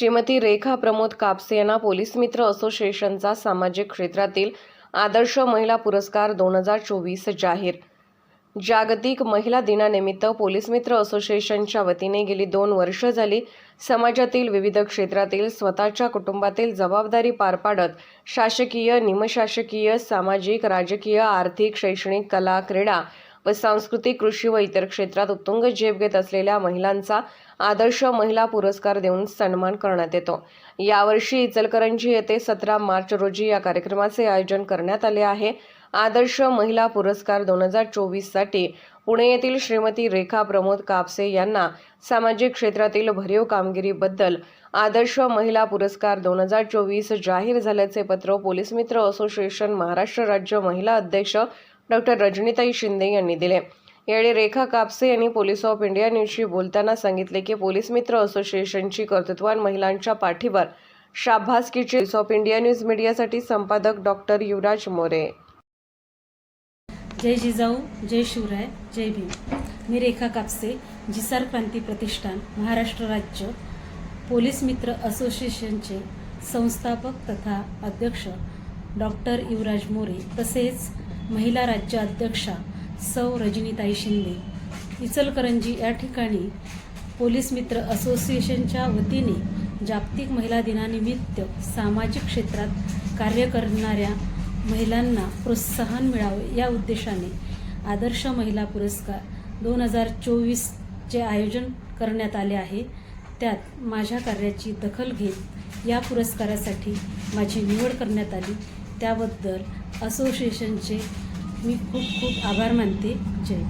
श्रीमती रेखा प्रमोद कापसे यांना पोलीस मित्र असोसिएशनचा सामाजिक क्षेत्रातील आदर्श महिला पुरस्कार दोन हजार चोवीस जाहीर. जागतिक महिला दिनानिमित्त पोलीस मित्र असोसिएशनच्या वतीने गेली दोन वर्ष झाली समाजातील विविध क्षेत्रातील स्वतःच्या कुटुंबातील जबाबदारी पार पाडत शासकीय निमशासकीय सामाजिक राजकीय आर्थिक शैक्षणिक कला क्रीडा व सांस्कृतिक कृषी व इतर क्षेत्रात उत्तुंग झेप घेत असलेल्या महिलांचा आदर्श महिला पुरस्कार देऊन सन्मान करण्यात येतो. यावर्षी इचलकरंजी येथे सतरा मार्च रोजी या कार्यक्रमाचे आयोजन करण्यात आले आहे. आदर्श महिला पुरस्कार दोन हजार चोवीससाठी पुणे येथील श्रीमती रेखा प्रमोद कापसे यांना सामाजिक क्षेत्रातील भरीव कामगिरीबद्दल आदर्श महिला पुरस्कार दोन हजार चोवीस जाहीर झाल्याचे पत्र पोलीस मित्र असोसिएशन महाराष्ट्र राज्य महिला अध्यक्ष डॉक्टर रजनीताई शिंदे यांनी दिले. यावेळी रेखा कापसे यांनी पोलीस ऑफ इंडिया न्यूजशी बोलताना सांगितले की पोलीस मित्र असोसिएशनची कर्तृत्वान महिलांच्या पाठीवर शाबासकीचे पोलीस ऑफ इंडिया न्यूज मीडियासाठी संपादक डॉक्टर युवराज मोरे. जय जिजाऊ जय शिवराय जय भीम. मी रेखा कापसे जिसार क्रांती प्रतिष्ठान महाराष्ट्र राज्य पोलीस मित्र असोसिएशनचे संस्थापक तथा अध्यक्ष डॉक्टर युवराज मोरे तसेच महिला राज्य अध्यक्षा सौ रजनीताई शिंदे. इचलकरंजी या ठिकाणी पोलीस मित्र असोसिएशनच्या वतीने जागतिक महिला दिनानिमित्त सामाजिक क्षेत्रात कार्य करणाऱ्या महिलांना प्रोत्साहन मिळावे या उद्देशाने आदर्श महिला पुरस्कार दोन हजार चोवीसचे आयोजन करण्यात आले आहे. त्यात माझ्या कार्याची दखल घेत या पुरस्कारासाठी माझी निवड करण्यात आली. त्याबद्दल असोसिएशनचे मी खूप खूप आभार मानते. जय